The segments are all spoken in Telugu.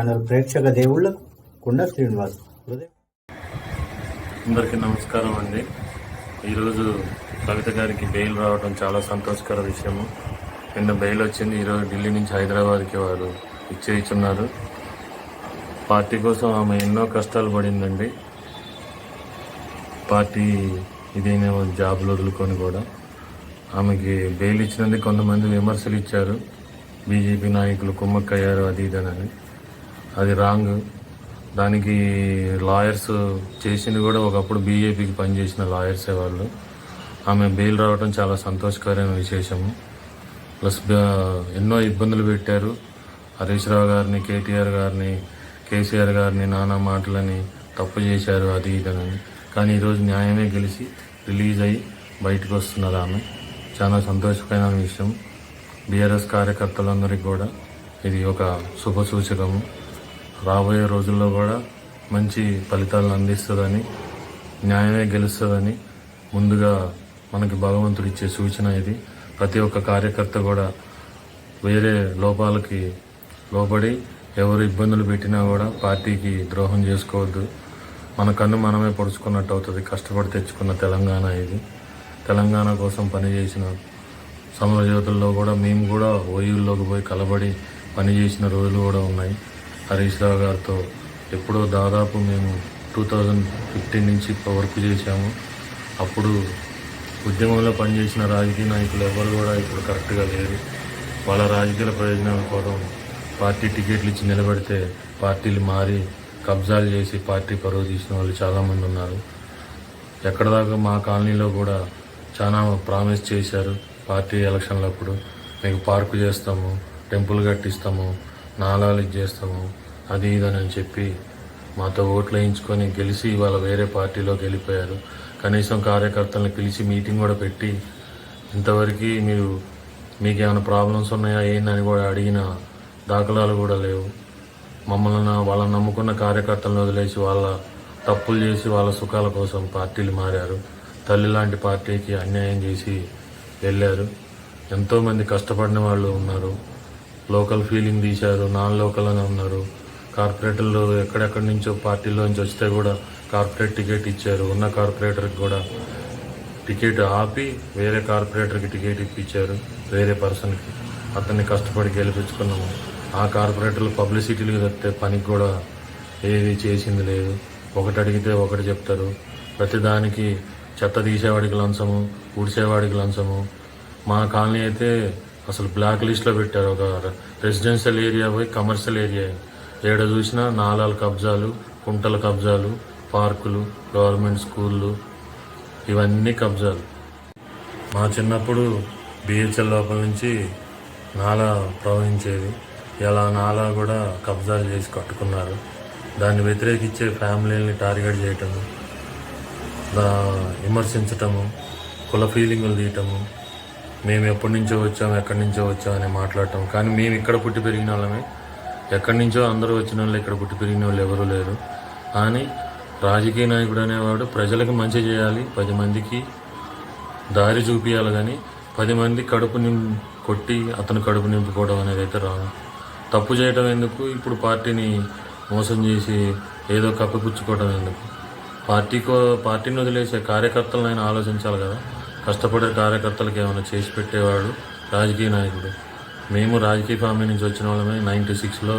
ఛానల్ ప్రేక్షక దేవుళ్ళ కుండ శ్రీనివాస్ అందరికీ నమస్కారం అండి. ఈరోజు కవిత గారికి బెయిల్ రావడం చాలా సంతోషకర విషయము. నిన్న బెయిల్ వచ్చింది ఈరోజు ఢిల్లీ నుంచి హైదరాబాద్కి వారు ఇచ్చేయిచున్నారు పార్టీ కోసం ఆమె ఎన్నో కష్టాలు పడిందండి. పార్టీ ఇదేనేమో జాబ్లు వదులుకొని కూడా. ఆమెకి బెయిల్ ఇచ్చినందుకు కొంతమంది విమర్శలు ఇచ్చారు. బీజేపీ నాయకులు కుమ్మక్కయ్యారు అది ఇదనని అది రాంగ్. దానికి లాయర్స్ చేసింది కూడా ఒకప్పుడు బీజేపీకి పనిచేసిన లాయర్సే వాళ్ళు. ఆమె బెయిల్ రావడం చాలా సంతోషకరమైన విశేషము. ప్లస్ ఎన్నో ఇబ్బందులు పెట్టారు. హరీష్ రావు గారిని కేటీఆర్ గారిని కేసీఆర్ గారిని నానా మాటలని తప్పు చేశారు అది ఇదనని కానీ ఈరోజు న్యాయమే గెలిచి రిలీజ్ అయ్యి బయటకు వస్తున్నారు ఆమె. చాలా సంతోషకరమైన విషయం. బీఆర్ఎస్ కార్యకర్తలందరికీ కూడా ఇది ఒక శుభ సూచకము. రాబోయే రోజుల్లో కూడా మంచి ఫలితాలను అందిస్తుందని న్యాయమే గెలుస్తుందని ముందుగా మనకి భగవంతుడు ఇచ్చే సూచన ఇది. ప్రతి ఒక్క కార్యకర్త కూడా వేరే లోపాలకి లోబడి ఎవరు ఇబ్బందులు పెట్టినా కూడా పార్టీకి ద్రోహం చేసుకోవద్దు. మన కన్ను మనమే పొడుచుకున్నట్టు అవుతుంది. కష్టపడి తెచ్చుకున్న తెలంగాణ ఇది. తెలంగాణ కోసం పనిచేసిన సమరజ్యోతుల్లో కూడా మేము కూడా ఓయూల్లోకి పోయి కలబడి పనిచేసిన రోజులు కూడా ఉన్నాయి. హరీష్ రావు గారితో ఎప్పుడో దాదాపు మేము టూ థౌజండ్ ఫిఫ్టీన్ నుంచి వర్క్ చేశాము. అప్పుడు ఉద్యమంలో పనిచేసిన రాజకీయ నాయకులు ఎవరు కూడా ఇప్పుడు కరెక్ట్గా లేరు. వాళ్ళ రాజకీయ ప్రయోజనాల కోసం పార్టీ టికెట్లు ఇచ్చి నిలబెడితే పార్టీలు మారి కబ్జాలు చేసి పార్టీ పరువు తీసిన వాళ్ళు చాలామంది ఉన్నారు. ఎక్కడ దాకా మా కాలనీలో కూడా చాలా ప్రామిస్ చేశారు పార్టీ ఎలక్షన్లప్పుడు. మీకు పార్కు చేస్తాము టెంపుల్ కట్టిస్తాము నాలాలు చేస్తాము అది ఇదని అని చెప్పి మాతో ఓట్లు వేయించుకొని గెలిచి ఇవాళ వేరే పార్టీలోకి వెళ్ళిపోయారు. కనీసం కార్యకర్తలను పిలిచి మీటింగ్ కూడా పెట్టి ఇంతవరకు మీరు మీకు ఏమైనా ప్రాబ్లమ్స్ ఉన్నాయా ఏందని కూడా అడిగిన దాఖలాలు కూడా లేవు. మమ్మల్ని వాళ్ళని నమ్ముకున్న కార్యకర్తలను వదిలేసి వాళ్ళ తప్పులు చేసి వాళ్ళ సుఖాల కోసం పార్టీలు మారారు. తల్లి లాంటి పార్టీకి అన్యాయం చేసి వెళ్ళారు. ఎంతోమంది కష్టపడిన వాళ్ళు ఉన్నారు. లోకల్ ఫీలింగ్ తీశారు. నాన్ లోకల్ అని ఉన్నారు. కార్పొరేటర్లు ఎక్కడెక్కడి నుంచో పార్టీలోంచి వస్తే కూడా కార్పొరేట్ టికెట్ ఇచ్చారు. ఉన్న కార్పొరేటర్కి కూడా టికెట్ ఆపి వేరే కార్పొరేటర్కి టికెట్ ఇప్పించారు. వేరే పర్సన్కి. అతన్ని కష్టపడి గెలిపించుకున్నాము. ఆ కార్పొరేటర్లు పబ్లిసిటీలు తప్పితే పనికి కూడా ఏది చేసింది లేదు. ఒకటి అడిగితే ఒకటి చెప్తారు. ప్రతిదానికి చెత్త తీసేవాడికి లంచము ఊడిసేవాడికి లంచము. మా కాలనీ అయితే అసలు బ్లాక్ లిస్ట్లో పెట్టారు. ఒక రెసిడెన్షియల్ ఏరియా పోయి కమర్షియల్ ఏరియా. ఏడ చూసినా నాలాల కబ్జాలు కుంటల కబ్జాలు పార్కులు గవర్నమెంట్ స్కూళ్ళు ఇవన్నీ కబ్జాలు. మా చిన్నప్పుడు బిహెచ్ఎల్ లోపల నుంచి నాలా ప్రవహించేది. ఇలా నాలా కూడా కబ్జాలు చేసి కట్టుకున్నారు. దాన్ని వ్యతిరేకించే ఫ్యామిలీని టార్గెట్ చేయటము దా విమర్శించటము కుల ఫీలింగులు తీయటము మేము ఎప్పటి నుంచో వచ్చాము ఎక్కడి నుంచో వచ్చాము అని మాట్లాడటం. కానీ మేము ఇక్కడ పుట్టి పెరిగిన వాళ్ళమే. ఎక్కడి నుంచో అందరూ వచ్చిన వాళ్ళు ఇక్కడ పుట్టి పెరిగిన వాళ్ళు ఎవరూ లేరు. కానీ రాజకీయ నాయకుడు అనేవాడు ప్రజలకు మంచి చేయాలి పది మందికి దారి చూపించాలి కానీ పది మంది కడుపు నిం కొట్టి అతను కడుపు నింపుకోవడం అనేది అయితే రాదు. తప్పు చేయడం ఎందుకు? ఇప్పుడు పార్టీని మోసం చేసి ఏదో కప్పిపుచ్చుకోవడం ఎందుకు? పార్టీకో పార్టీని వదిలేసే కార్యకర్తలను ఆయన ఆలోచించాలి కదా. కష్టపడే కార్యకర్తలకు ఏమైనా చేసి పెట్టేవాడు రాజకీయ నాయకుడు. మేము రాజకీయ ఫ్యామిలీ నుంచి వచ్చిన వాళ్ళమే నైంటీ సిక్స్లో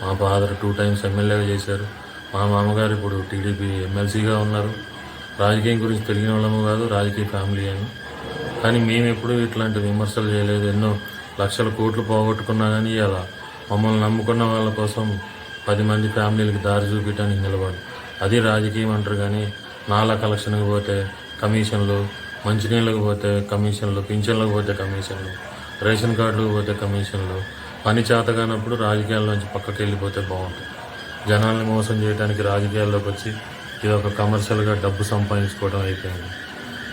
మా ఫాదర్ టూ టైమ్స్ ఎమ్మెల్యేగా చేశారు. మా మామగారు ఇప్పుడు టీడీపీ ఎమ్మెల్సీగా ఉన్నారు. రాజకీయం గురించి తెలియని వాళ్ళము కాదు రాజకీయ ఫ్యామిలీ అని. కానీ మేము ఎప్పుడు ఇట్లాంటి విమర్శలు చేయలేదు. ఎన్నో లక్షల కోట్లు పోగొట్టుకున్నా కానీ ఇలా మమ్మల్ని నమ్ముకున్న వాళ్ళ కోసం పది మంది ఫ్యామిలీలకు దారి చూపించడానికి నిలబడి అది రాజకీయం అంటారు కానీ నాలా కలెక్షన్కి పోతే కమిషన్లు మంచినీళ్ళకి పోతే కమిషన్లు పింఛన్లకు పోతే కమిషన్లు. రేషన్ కార్డులకు పోతే కమిషన్లు పని చేత కానప్పుడు రాజకీయాల్లోంచి పక్కకి వెళ్ళిపోతే బాగుంటుంది. జనాల్ని మోసం చేయడానికి రాజకీయాల్లోకి వచ్చి ఇది ఒక కమర్షియల్గా డబ్బు సంపాదించుకోవడం అయిపోయింది.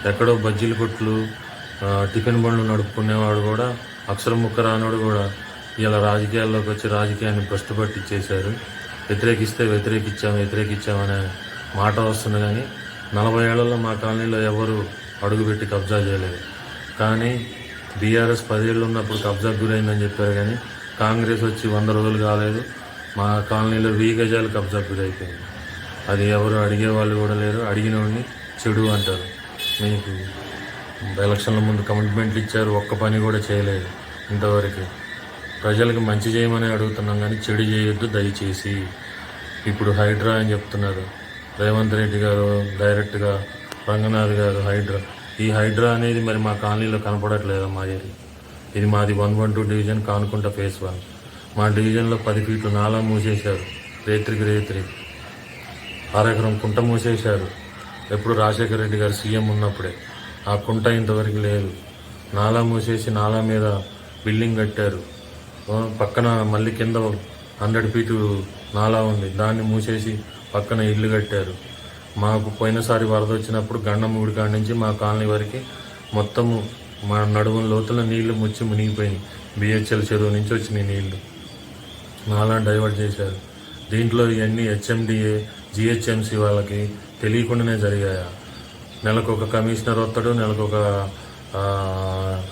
ఎక్కడో బజ్జీల కొట్లు టిఫిన్ బండ్లు నడుపుకునేవాడు కూడా అక్షరం ముక్క రానోడు కూడా ఇలా రాజకీయాల్లోకి వచ్చి రాజకీయాన్ని భ్రష్టు పట్టించేశారు వ్యతిరేకిస్తే వ్యతిరేకించాం వ్యతిరేకించామనే మాట వస్తుంది కానీ నలభై ఏళ్ళలో మా కాలనీలో ఎవరు అడుగుపెట్టి కబ్జా చేయలేదు. కానీ బీఆర్ఎస్ పదేళ్ళు ఉన్నప్పుడు కబ్జాకు గురైందని చెప్పారు కానీ కాంగ్రెస్ వచ్చి వంద రోజులు కాలేదు. మా కాలనీలో వెయ్యి గజాలు కబ్జాకు గురైపోయింది. అది ఎవరు అడిగే వాళ్ళు కూడా లేరు. అడిగిన వాడిని చెడు అంటారు. మీకు ఎలక్షన్ల ముందు కమిట్మెంట్లు ఇచ్చారు. ఒక్క పని కూడా చేయలేదు ఇంతవరకు. ప్రజలకు మంచి చేయమని అడుగుతున్నాం కానీ చెడు చేయొద్దు దయచేసి. ఇప్పుడు హైడ్రా అని చెప్తున్నారు. రేవంత్ రెడ్డి గారు డైరెక్ట్గా రంగనాథ్ గారు హైడ్రా. ఈ హైడ్రా అనేది మరి మా కాలనీలో కనపడట్లేదు మా ఏరియా ఇది మాది one one two division Kanukunta phase one. మా డివిజన్లో పది ఫీట్లు నాలా మూసేశారు. రేత్రికి రేత్రి. అరెకరం కుంట మూసేశారు. ఎప్పుడు రాజశేఖర రెడ్డి గారు సీఎం ఉన్నప్పుడే. ఆ కుంట ఇంతవరకు లేదు. నాలా మూసేసి నాలా మీద బిల్డింగ్ కట్టారు. పక్కన మళ్ళీ కింద హండ్రెడ్ ఫీటు నాలా ఉంది. దాన్ని మూసేసి పక్కన ఇల్లు కట్టారు. మాకు పోయినసారి వరద వచ్చినప్పుడు గండమూడి కాడి నుంచి మా కాలనీ వరకు మొత్తము మా నడుము లోతుల నీళ్ళు ముచ్చి మునిగిపోయినాయి. బిహెచ్ఎల్ చెరువు నుంచి వచ్చినాయి నీళ్ళు. నాలా డైవర్ట్ చేశారు. దీంట్లో ఇవన్నీ హెచ్ఎండిఏ జిహెచ్ఎంసి వాళ్ళకి తెలియకుండానే జరిగాయా? నెలకొక కమిషనర్ వస్తాడు నెలకొక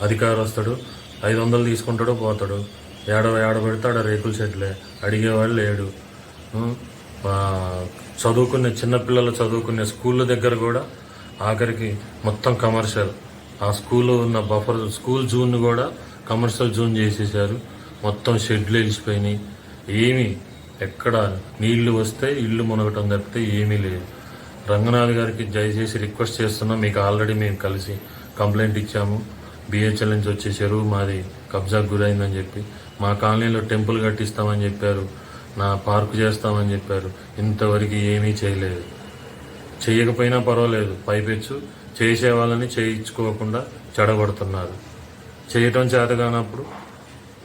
అధికారి వస్తాడు ఐదు వందలు తీసుకుంటాడు పోతాడు. ఏడ ఏడ పెడతాడు రేకుల షెడ్లే. అడిగేవాడు లేడు. చదువుకునే చిన్నపిల్లలు చదువుకునే స్కూళ్ళ దగ్గర కూడా ఆఖరికి మొత్తం కమర్షియల్. ఆ స్కూల్లో ఉన్న బఫర్ స్కూల్ జూన్ కూడా కమర్షియల్ జూన్ చేసేసారు మొత్తం షెడ్లు వెలిసిపోయినాయి. ఏమీ ఎక్కడ నీళ్ళు వస్తే ఇల్లు మునగటం తప్పితే ఏమీ లేదు. రంగనాథ్ గారికి దయచేసి రిక్వెస్ట్ చేస్తున్నాం. మీకు ఆల్రెడీ మేము కలిసి కంప్లైంట్ ఇచ్చాము. బిహెచ్ఎల్ నుంచి వచ్చే చెరువు మాది కబ్జాకు గురైందని చెప్పి మా కాలనీలో టెంపుల్ కట్టిస్తామని చెప్పారు. నా పార్కు చేస్తామని చెప్పారు. ఇంతవరకు ఏమీ చేయలేదు. చేయకపోయినా పర్వాలేదు. పైపెచ్చు. చేసే వాళ్ళని చేయించుకోకుండా చెడగొడుతున్నారు. చేయటం చేత కానప్పుడు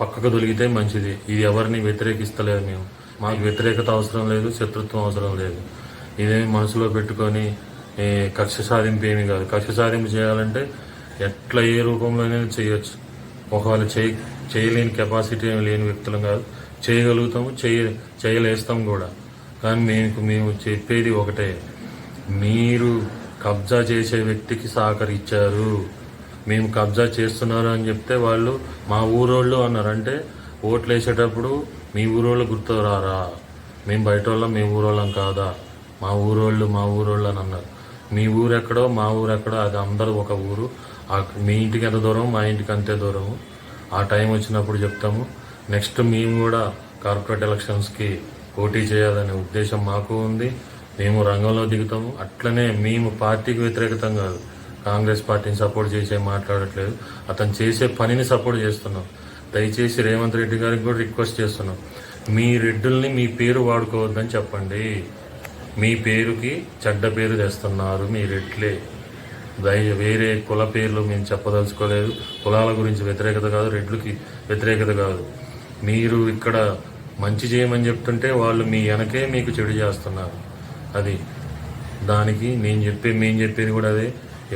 పక్కకు దొరికితే మంచిది. ఇది ఎవరిని వ్యతిరేకిస్తలేదు మేము. మాకు వ్యతిరేకత అవసరం లేదు శత్రుత్వం అవసరం లేదు. ఇదేమి మనసులో పెట్టుకొని కక్ష సాధింపు ఏమీ కాదు. కక్ష సాధింపు చేయాలంటే ఎట్లా ఏ రూపంలోనైనా చేయొచ్చు. ఒకవేళ చేయ చేయలేని కెపాసిటీ ఏమి లేని వ్యక్తులం కాదు. చేయగలుగుతాము చేయ చేయలేస్తాం కూడా. కానీ మేము మేము చెప్పేది ఒకటే. మీరు కబ్జా చేసే వ్యక్తికి సహకరించారు. మేము కబ్జా చేస్తున్నారు అని చెప్తే వాళ్ళు మా ఊరోళ్ళు అన్నారు. అంటే ఓట్లు వేసేటప్పుడు మీ ఊరోళ్ళు గుర్తు రారా మేము బయట వాళ్ళం మీ ఊరోళ్ళం కాదా? మా ఊరోళ్ళు మా ఊరోళ్ళు అని అన్నారు. మీ ఊరు ఎక్కడో మా ఊరు ఎక్కడో అది అందరూ ఒక ఊరు. మీ ఇంటికి ఎంత దూరం మా ఇంటికి అంతే దూరము. ఆ టైం వచ్చినప్పుడు చెప్తాము. నెక్స్ట్ మేము కూడా కార్పొరేట్ ఎలక్షన్స్కి పోటీ చేయాలనే ఉద్దేశం మాకు ఉంది. మేము రంగంలో దిగుతాము. అట్లనే మేము పార్టీకి వ్యతిరేకతం కాదు కాంగ్రెస్ పార్టీని సపోర్ట్ చేసే మాట్లాడట్లేదు. అతను చేసే పనిని సపోర్ట్ చేస్తున్నాం. దయచేసి రేవంత్ రెడ్డి గారికి కూడా రిక్వెస్ట్ చేస్తున్నాం. మీ రెడ్డుల్ని మీ పేరు వాడుకోవద్దని చెప్పండి. మీ పేరుకి చెడ్డ పేరు తెస్తున్నారు మీ రెడ్లే. దయ వేరే కుల పేర్లు మేము చెప్పదలుచుకోలేదు. కులాల గురించి వ్యతిరేకత కాదు రెడ్లకి వ్యతిరేకత కాదు. మీరు ఇక్కడ మంచి చేయమని చెప్తుంటే వాళ్ళు మీ వెనకే మీకు చెడు చేస్తున్నారు. అది దానికి నేను చెప్పే మేము చెప్పేది కూడా అదే.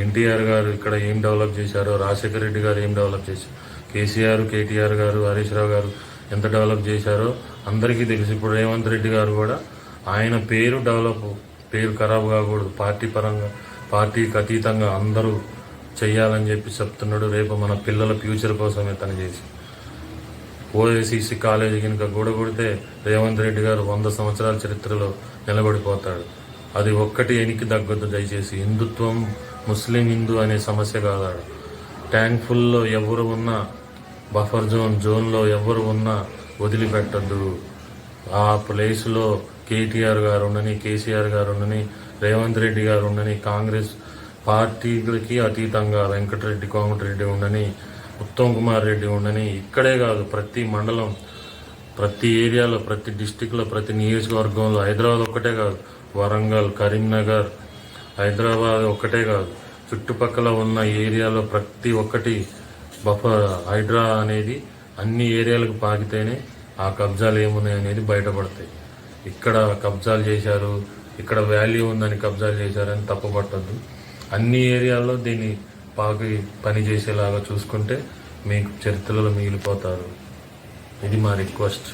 ఎన్టీఆర్ గారు ఇక్కడ ఏం డెవలప్ చేశారో రాజశేఖర రెడ్డి గారు ఏం డెవలప్ చేశారు కేసీఆర్ కేటీఆర్ గారు హరీష్ రావు గారు ఎంత డెవలప్ చేశారో అందరికీ తెలుసు. ఇప్పుడు రేవంత్ రెడ్డి గారు కూడా ఆయన పేరు డెవలప్ పేరు ఖరాబ్ కాకూడదు. పార్టీ పరంగా పార్టీకి అతీతంగా అందరూ చేయాలని చెప్పి చెప్తున్నాడు. రేపు మన పిల్లల ఫ్యూచర్ కోసమే తను చేసి ఓఏసీసీ కాలేజీ కనుక గూడగొడితే రేవంత్ రెడ్డి గారు వంద సంవత్సరాల చరిత్రలో నిలబడిపోతాడు. అది ఒక్కటి ఎనికి తగ్గొద్దు దయచేసి. హిందుత్వం ముస్లిం హిందూ అనే సమస్య కాదాడు. ట్యాంక్ ఫుల్లో ఎవరు ఉన్నా బఫర్ జోన్ జోన్లో ఎవరు ఉన్నా వదిలిపెట్టద్దు. ఆ ప్లేస్లో కేటీఆర్ గారు ఉండని కేసీఆర్ గారు ఉండని రేవంత్ రెడ్డి గారు ఉండని కాంగ్రెస్ పార్టీలకి అతీతంగా వెంకటరెడ్డి కోమటిరెడ్డి ఉండని ఉత్తమ్ కుమార్ రెడ్డి ఉండని ఇక్కడే కాదు ప్రతి మండలం ప్రతి ఏరియాలో ప్రతి డిస్టిక్లో ప్రతి నియోజకవర్గంలో హైదరాబాద్ ఒక్కటే కాదు వరంగల్ కరీంనగర్ హైదరాబాద్ ఒక్కటే కాదు చుట్టుపక్కల ఉన్న ఏరియాలో ప్రతి ఒక్కటి బఫర్ హైడ్రా అనేది అన్ని ఏరియాలకు పాకితేనే ఆ కబ్జాలు ఏమున్నాయి అనేది బయటపడతాయి. ఇక్కడ కబ్జాలు చేశారు ఇక్కడ వాల్యూ ఉందని కబ్జాలు చేశారని తప్పుపట్టద్దు. అన్ని ఏరియాల్లో దీన్ని పాకి పని చేసేలాగా చూసుకుంటే మీకు చరిత్రలో మిగిలిపోతారు. ఇది మా రిక్వెస్ట్.